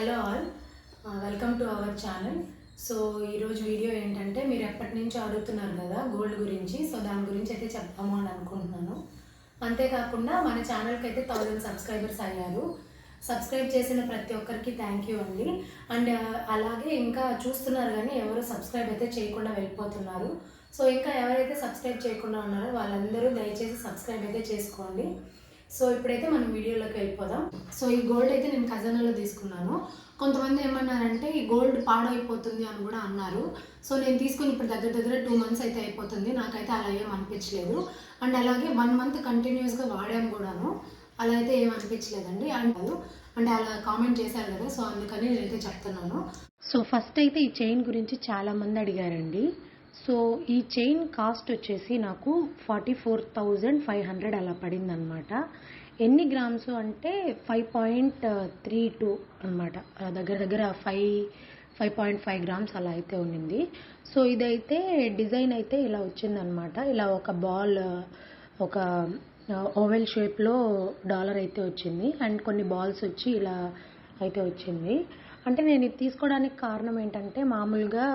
Hello all. Welcome to our channel. So ఈరోజు video ఏంటంటే మీరు ఎప్పటి నుంచి అడుగుతున్నారు కదా గోల్డ్ గురించి. సో దాని గురించి అయితే చెప్తాము అని అనుకుంటున్నాను. అంతేకాకుండా మన ఛానల్కి అయితే థౌజండ్ సబ్స్క్రైబర్స్ అయ్యారు. సబ్స్క్రైబ్ చేసిన ప్రతి ఒక్కరికి థ్యాంక్ యూ అండి. అండ్ అలాగే ఇంకా చూస్తున్నారు కానీ ఎవరు సబ్స్క్రైబ్ అయితే చేయకుండా వెళ్ళిపోతున్నారు. సో ఇంకా ఎవరైతే సబ్స్క్రైబ్ చేయకుండా ఉన్నారో వాళ్ళందరూ దయచేసి సబ్స్క్రైబ్ అయితే చేసుకోండి. సో ఇప్పుడైతే మనం వీడియోలోకి వెళ్ళిపోదాం. సో ఈ గోల్డ్ అయితే నేను ఖజానాలో తీసుకున్నాను. కొంతమంది ఏమన్నారంటే ఈ గోల్డ్ పాడైపోతుంది అని కూడా అన్నారు. సో నేను తీసుకుని ఇప్పుడు దగ్గర దగ్గర టూ మంత్స్ అయితే అయిపోతుంది. నాకైతే అలా ఏం అనిపించలేదు. అండ్ అలాగే వన్ మంత్ కంటిన్యూస్గా వాడాం కూడాను. అలా అయితే ఏం అనిపించలేదండి. అండ్ అంటే అలా కామెంట్ చేశారు కదా సో అందుకని నేనైతే చెప్తున్నాను. సో ఫస్ట్ అయితే ఈ చైన్ గురించి చాలా మంది అడిగారండి. సో ఈ చైన్ కాస్ట్ వచ్చేసి నాకు forty four thousand five hundred అలా పడింది అనమాట ఎన్ని గ్రామ్స్ అంటే ఫైవ్ పాయింట్ త్రీ టూ అనమాట దగ్గర దగ్గర five five point five grams అలా అయితే ఉండింది. సో ఇదైతే డిజైన్ అయితే ఇలా వచ్చిందనమాట ఇలా ఒక బాల్ ఒక ఓవెల్ షేప్లో డాలర్ అయితే వచ్చింది. అండ్ కొన్ని బాల్స్ వచ్చి ఇలా అయితే వచ్చింది. అంటే నేను ఇది తీసుకోవడానికి కారణం ఏంటంటే మామూలుగా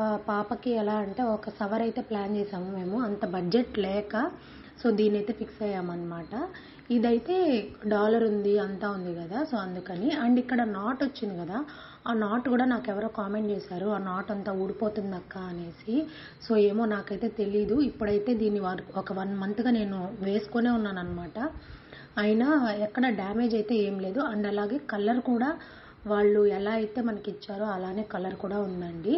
పాపకి ఎలా అంటే ఒక సవర్ అయితే ప్లాన్ చేసాము మేము. అంత బడ్జెట్ లేక సో దీని అయితే ఫిక్స్ అయ్యామన్నమాట. ఇదైతే డాలర్ ఉంది అంతా ఉంది కదా సో అందుకని. అండ్ ఇక్కడ నాట్ వచ్చింది కదా ఆ నాట్ కూడా నాకు ఎవరో కామెంట్ చేశారు ఆ నాట్ అంతా ఊడిపోతుంది అక్క అనేసి. సో ఏమో నాకైతే తెలీదు. ఇప్పుడైతే దీన్ని ఒక వన్ మంత్గా నేను వేసుకొనే ఉన్నాను అనమాట అయినా ఎక్కడ డ్యామేజ్ అయితే ఏం లేదు. అండ్ అలాగే కలర్ కూడా వాళ్ళు ఎలా అయితే మనకి ఇచ్చారో అలానే కలర్ కూడా ఉందండి.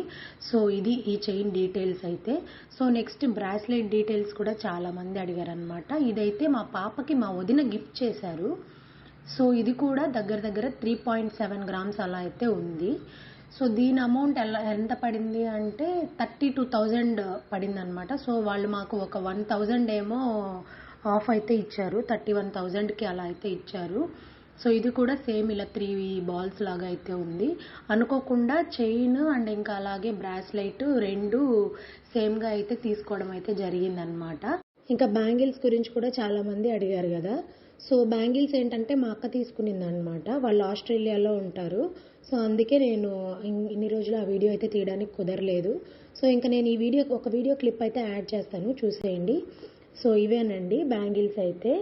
సో ఇది ఈ చైన్ డీటెయిల్స్ అయితే. సో నెక్స్ట్ బ్రాస్లెట్ డీటెయిల్స్ కూడా చాలా మంది ఇదైతే మా పాపకి మా వదిన గిఫ్ట్ చేశారు. సో ఇది కూడా దగ్గర దగ్గర త్రీ పాయింట్ సెవెన్ గ్రామ్స్ అలా అయితే ఉంది. సో దీని అమౌంట్ ఎలా ఎంత పడింది అంటే థర్టీ టూ థౌజండ్ పడింది అనమాట సో వాళ్ళు మాకు ఒక వన్ థౌజండ్ ఏమో ఆఫ్ అయితే ఇచ్చారు. థర్టీ వన్ థౌజండ్కి అలా అయితే ఇచ్చారు. సో ఇది కూడా సేమ్ ఇలా త్రీ బాల్స్ లాగా అయితే ఉంది. అనుకోకుండా చైన్ అండ్ ఇంకా అలాగే బ్రాస్లైట్ రెండు సేమ్గా అయితే తీసుకోవడం అయితే జరిగిందనమాట ఇంకా బ్యాంగిల్స్ గురించి కూడా చాలా మంది అడిగారు కదా. సో బ్యాంగిల్స్ ఏంటంటే మా అక్క తీసుకునింది అనమాట వాళ్ళు ఆస్ట్రేలియాలో ఉంటారు. సో అందుకే నేను ఇన్ని రోజులు ఆ వీడియో అయితే తీయడానికి కుదరలేదు. సో ఇంకా నేను ఈ వీడియో ఒక వీడియో క్లిప్ అయితే యాడ్ చేస్తాను. చూసేయండి. సో ఇవేనండి బ్యాంగిల్స్ అయితే.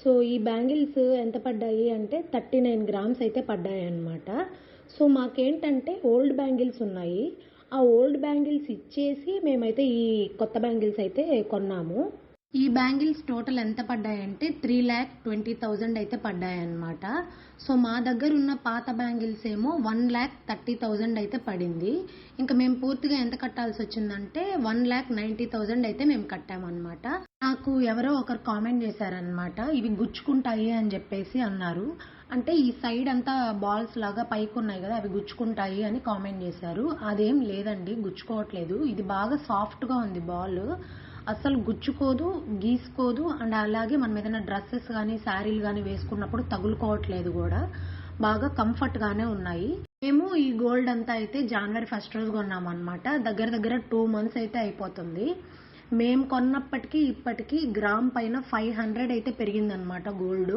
సో ఈ బ్యాంగిల్స్ ఎంత పడ్డాయి అంటే థర్టీ నైన్ గ్రామ్స్ అయితే పడ్డాయి అన్నమాట. సో మాకేంటంటే ఓల్డ్ బ్యాంగిల్స్ ఉన్నాయి. ఆ ఓల్డ్ బ్యాంగిల్స్ ఇచ్చేసి మేమైతే ఈ కొత్త బ్యాంగిల్స్ అయితే కొన్నాము. ఈ బ్యాంగిల్స్ టోటల్ ఎంత పడ్డాయంటే త్రీ ల్యాక్ ట్వంటీ థౌజండ్ అయితే పడ్డాయన్నమాట. సో మా దగ్గర ఉన్న పాత బ్యాంగిల్స్ ఏమో వన్ ల్యాక్ థర్టీ థౌజండ్ అయితే పడింది. ఇంకా మేము పూర్తిగా ఎంత కట్టాల్సి వచ్చిందంటే వన్ ల్యాక్ నైంటీ థౌజండ్ అయితే మేము కట్టామన్నమాట. నాకు ఎవరో ఒకరు కామెంట్ చేశారనమాట ఇవి గుచ్చుకుంటాయి అని చెప్పేసి అన్నారు. అంటే ఈ సైడ్ అంతా బాల్స్ లాగా పైకి ఉన్నాయి కదా అవి గుచ్చుకుంటాయి అని కామెంట్ చేశారు. అదేం లేదండి గుచ్చుకోవట్లేదు. ఇది బాగా సాఫ్ట్గా ఉంది బాల్. అస్సలు గుచ్చుకోదు గీసుకోదు అండ్ అలాగే మనం ఏదైనా డ్రెస్సెస్ కానీ శారీలు కానీ వేసుకున్నప్పుడు తగులుకోవట్లేదు కూడా. బాగా కంఫర్ట్గానే ఉన్నాయి. మేము ఈ గోల్డ్ అంతా అయితే జనవరి ఫస్ట్ రోజు కొన్నాం అనమాట దగ్గర దగ్గర టూ మంత్స్ అయితే అయిపోతుంది. మేము కొన్నప్పటికీ ఇప్పటికీ గ్రామ్ పైన ఫైవ్ హండ్రెడ్ అయితే పెరిగిందనమాట గోల్డ్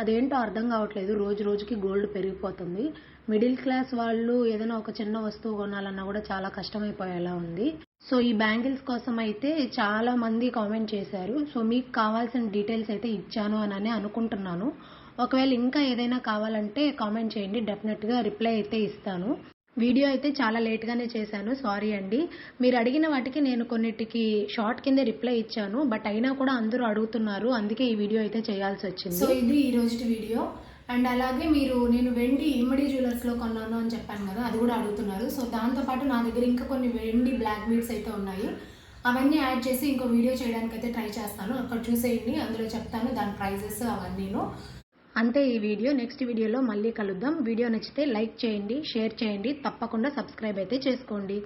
అదేంటో అర్థం కావట్లేదు. రోజు రోజుకి గోల్డ్ పెరిగిపోతుంది. మిడిల్ క్లాస్ వాళ్ళు ఏదైనా ఒక చిన్న వస్తువు కొనాలన్నా కూడా చాలా కష్టమైపోయేలా ఉంది. సో ఈ బ్యాంగిల్స్ కోసం అయితే చాలా మంది కామెంట్ చేశారు. సో మీకు కావాల్సిన డీటెయిల్స్ అయితే ఇచ్చాను అని అనుకుంటున్నాను. ఒకవేళ ఇంకా ఏదైనా కావాలంటే కామెంట్ చేయండి. డెఫినెట్గా రిప్లై అయితే ఇస్తాను. వీడియో అయితే చాలా లేట్గానే చేశాను. సారీ అండి. మీరు అడిగిన వాటికి నేను కొన్నిటికి షార్ట్ కింద రిప్లై ఇచ్చాను. బట్ అయినా కూడా అందరూ అడుగుతున్నారు. అందుకే ఈ వీడియో అయితే చేయాల్సి సో వచ్చింది ఇది ఈ రోజు వీడియో. అండ్ అలాగే మీరు నేను వెండి ఇమ్మడి జ్యువెలర్స్లో కొన్నాను అని చెప్పాను కదా అది కూడా అడుగుతున్నారు. సో దాంతోపాటు నా దగ్గర ఇంకా కొన్ని వెండి బ్లాక్ బీడ్స్ అయితే ఉన్నాయి. అవన్నీ యాడ్ చేసి ఇంకో వీడియో చేయడానికి అయితే ట్రై చేస్తాను. అక్కడ చూసేయండి అందులో చెప్తాను దాని ప్రైజెస్ అవన్నీను. అంతే ఈ వీడియో. నెక్స్ట్ వీడియోలో మళ్ళీ కలుద్దాం. వీడియో నచ్చితే లైక్ చేయండి షేర్ చేయండి. తప్పకుండా సబ్స్క్రైబ్ అయితే చేసుకోండి.